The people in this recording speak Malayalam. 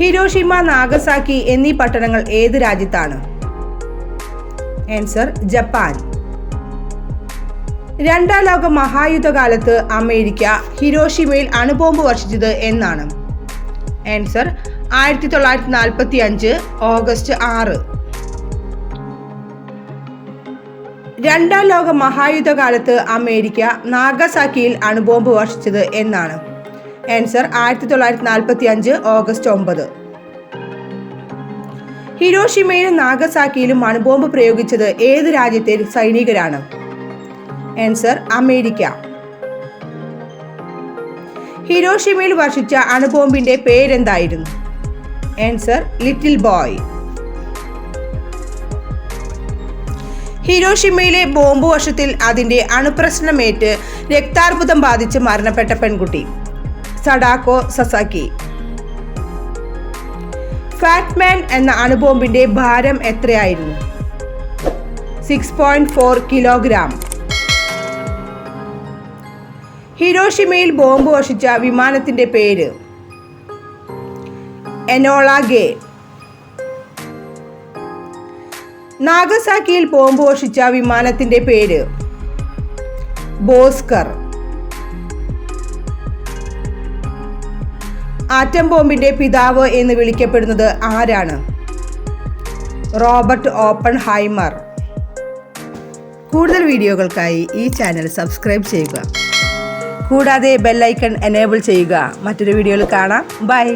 ഹിരോഷിമ നാഗസാക്കി എന്നീ പട്ടണങ്ങൾ ഏത് രാജ്യത്താണ്? Answer Japan. രണ്ടാം ലോക മഹായുദ്ധകാലത്ത് അമേരിക്ക ഹിരോഷിമയിൽ അണുബോംബ് വർഷിച്ചത് എന്നാണ്. ആൻസർ ആയിരത്തി തൊള്ളായിരത്തി നാൽപ്പത്തി അഞ്ച് ഓഗസ്റ്റ് ആറ്. രണ്ടാം ലോക മഹായുദ്ധകാലത്ത് അമേരിക്ക നാഗസാക്കിയിൽ അണുബോംബ് വർഷിച്ചത് എന്നാണ്. ആൻസർ ആയിരത്തി തൊള്ളായിരത്തി നാൽപ്പത്തി അഞ്ച് ഓഗസ്റ്റ് ഒമ്പത്. ഹിരോഷിമയിലും നാഗസാക്കിയിലും അണുബോംബ് പ്രയോഗിച്ചത് ഏത് രാജ്യത്തെ സൈനികരാണ്? Answer America. ഹിരോഷിമയിൽ വർഷിച്ച അണുബോംബിന്റെ പേരെന്തായിരുന്നു? ആൻസർ ലിറ്റിൽ ബോയ് ഹിരോഷിമയിലെ ബോംബ് വർഷത്തിൽ അതിന്റെ അണുപ്രശ്നമേറ്റ് രക്താർബുദം ബാധിച്ച് മരണപ്പെട്ട പെൺകുട്ടി. Sadako Sasaki. ഫാറ്റ്മാൻ എന്ന അണുബോംബിന്റെ ഭാരം എത്രയായിരുന്നു? സിക്സ് പോയിന്റ് ഫോർ കിലോഗ്രാം ഹിരോഷിമയിൽ ബോംബ് വർഷിച്ച വിമാനത്തിന്റെ പേര് എനോള ഗേ. നാഗസാക്കിയിൽ ബോംബ് വർഷിച്ച വിമാനത്തിന്റെ പേര് ബോസ്കർ. ആറ്റം ബോംബിന്റെ പിതാവ് എന്ന് വിളിക്കപ്പെടുന്നത് ആരാണ്? റോബർട്ട് ഓപ്പൺ ഹൈമർ കൂടുതൽ വീഡിയോകൾക്കായി ഈ ചാനൽ സബ്സ്ക്രൈബ് ചെയ്യുക. കൂടാതെ ബെല്ലൈക്കൺ എനേബിൾ ചെയ്യുക. മറ്റൊരു വീഡിയോയിൽ കാണാം. ബൈ.